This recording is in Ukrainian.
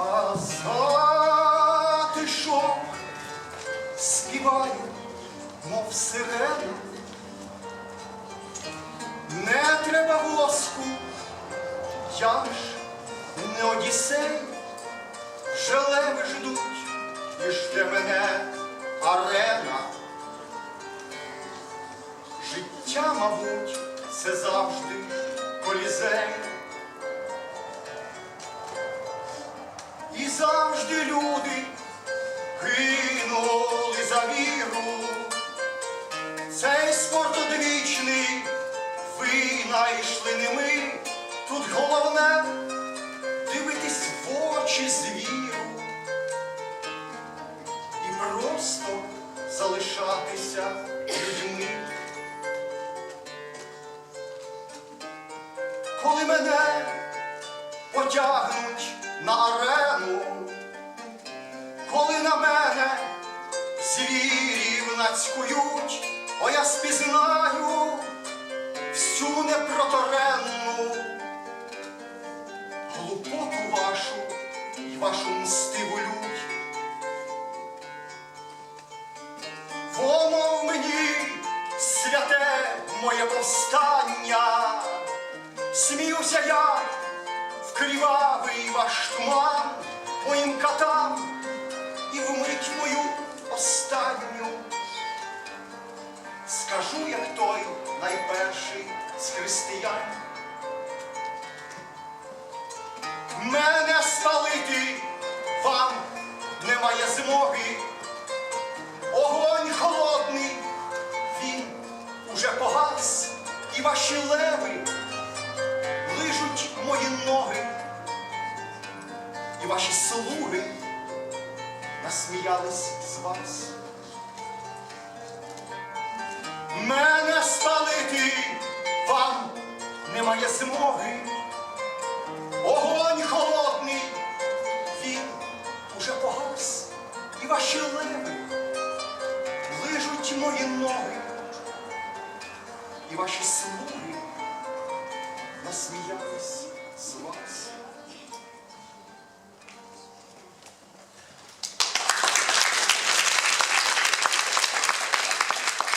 А затишок співаю, мов сирена. Не треба воску, я ж не Одіссей, Желеви ждуть, і жде мене арена. Життя, мабуть, це завжди колізей. Завжди люди гинули за віру. Цей спорт одвічний, винайшли не ми. Тут головне дивитись в очі звіру і просто залишатися людьми. Коли мене потягнуть на арену, на мене. Звірів нацькують, о я спізнаю всю непроторенну глупоту вашу і вашу мстиву лють. Воно в мені святе моє повстання, сміюся я в кривавий ваш туман моїм катам Скажу, як той найперший з християн. Мене спалити вам немає змоги. Огонь холодний, він уже погас, і ваші леви лижуть мої ноги, і ваші слуги насміялись з вас. Мене спалити вам немає змоги. Огонь холодний, він уже погас, і ваші леви лижуть мої ноги, і ваші слуги насміялись з вас.